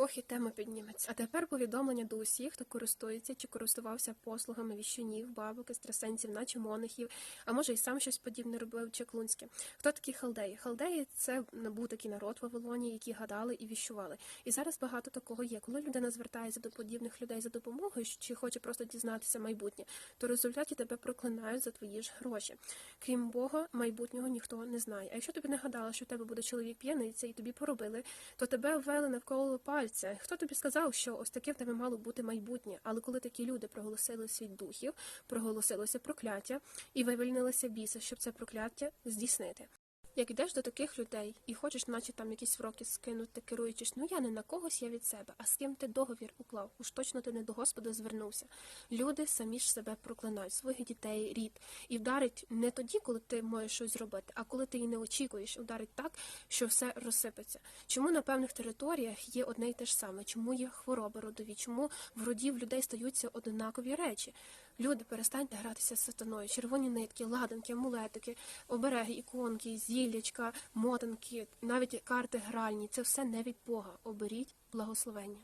Ох, і тема підніметься. А тепер повідомлення до усіх, хто користується чи користувався послугами віщунів, бабок, екстрасенсів, наче монахів, а може й сам щось подібне робив чеклунське. Хто такі халдеї? Халдеї це був такий народ в Вавилоні, які гадали і віщували. І зараз багато такого є. Коли людина звертається до подібних людей за допомогою, чи хоче просто дізнатися майбутнє, то в результаті тебе проклинають за твої ж гроші. Крім Бога, майбутнього ніхто не знає. А якщо тобі не гадала, що в тебе буде чоловік п'яниця і тобі поробили, то тебе ввели навколо пальця. Хто тобі сказав, що ось таке в тебе мало бути майбутнє? Але коли такі люди проголосили світ духів, проголосилося прокляття і вивільнилися біса, щоб це прокляття здійснити. Як йдеш до таких людей і хочеш, наче там якісь вроки скинути, керуючись, ну я не на когось, я від себе, а з ким ти договір уклав? Уж точно ти не до Господа звернувся. Люди самі ж себе проклинають, своїх дітей, рід, і вдарить не тоді, коли ти можеш щось зробити, а коли ти і не очікуєш, вдарить так, що все розсипеться. Чому на певних територіях є одне й те ж саме? Чому є хвороби родові? Чому в родів людей стаються однакові речі? Люди, перестаньте гратися з сатаною. Червоні нитки, ладанки, амулетики, обереги, іконки, зіллячка, мотанки, навіть карти гральні це все не від Бога. Оберіть благословення.